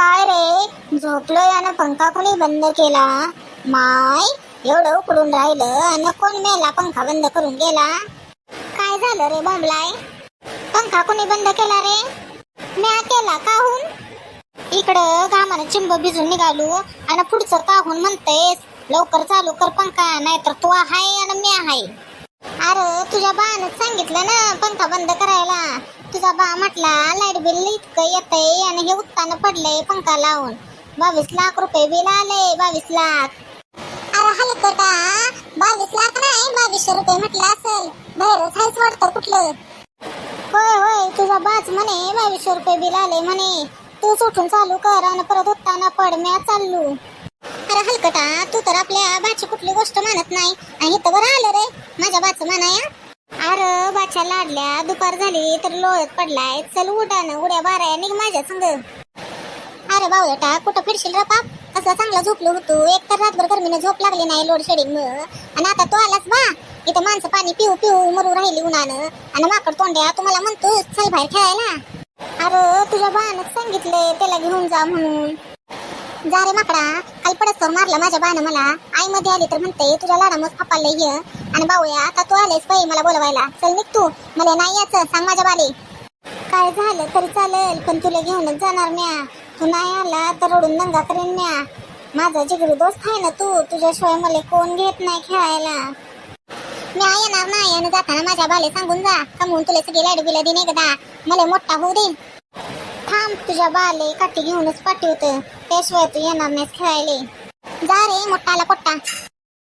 काय रे? झोपलोय आणि पंखा कोणी बंद केला? माय एवढं उकडून राहिलं आणि कोण मेला पंखा बंद करून गेला? काय झालं रे बोंबलाय? पंखा कोणी बंद केला रे? म्या केला काहून? इकडं घामानं चिंब भिजून निघालो आणि पुढचं काहून म्हणतेस? लवकर चालू कर पंखा नाहीतर तू आहे आणि मी आहे. अरे तुझ्या बानं सांगितलं ना पंखा बंद करायला? तुझा बा म्हटला लाइट बिल इतकं येतंय आणि हे उत्तानं पडलंय पंखा लावून. बावीस लाख रुपये बिल आले बावीस लाख. अरे हलकटा बावीस लाख नाही बावीसशे रुपये म्हटलं असेल. बाहेरच हायच वाटतं कुठलं? होय होय तुझा बाच म्हणे बावीसशे रुपये बिल आले म्हणे. तूच उठून चालू कर आणि परत उत्ताना पड म्या चाललो. अरे हलकटा तू तर आपल्या बाची कुठली गोष्ट मानत नाही. आणि इथं बरं आलं रे माझ्या बाचं म्हणाया अरे लाडल्या दुपार झाली तर लोळत पडलाय. चल उडानं उड्या बारा निघ माझ्या संग. अरे बावळटा कुठं फिरशील रे पाप कसं चांगला झोपलो होतो. एक तर रातभर गरमीनं झोप लागली नाही लोड शेडिंग आणि आता तू आलास बा. इथं माणसं पाणी पिऊ पिऊ मरू राहिली उन्हानं. आणि माकड तोंड्या तुम्हाला म्हणतो चल बाहेर खेळायला. अरे तुझ्या बाणच सांगितले त्याला घेऊन जा म्हणून. जा रे माकडा. काल पडस्तर मारला माझ्या बाण मला. आई मध्ये आली तर म्हणते तुझ्या लाडामच फापाले ये. आणि बाऊया आता तू आलेस बाई मला बोलवायला. चल निघ तू. मला नाही यायचं. सांग माझ्या बाले काय झालं तरी चालेल पण तुला घेऊनच जाणार म्या. तू नाही आला तर रडून दंगा करेन म्या. माझा जिगरी दोस्त आहे ना तू? तुझ्याशिवाय मला कोण घेत नाही खेळायला. मी येणार नाही आणि जाताना माझ्या बाले सांगून जा. कमवून तुला सगळी लाइट बिला दिन एकदा. मला मोठा होऊ दे थांब तुझ्या बाले काठी घेऊनच पाठवत. त्याशिवाय तू येणार नाहीस खेळायला. जा रे मोठाला पट्टा पोट्टा.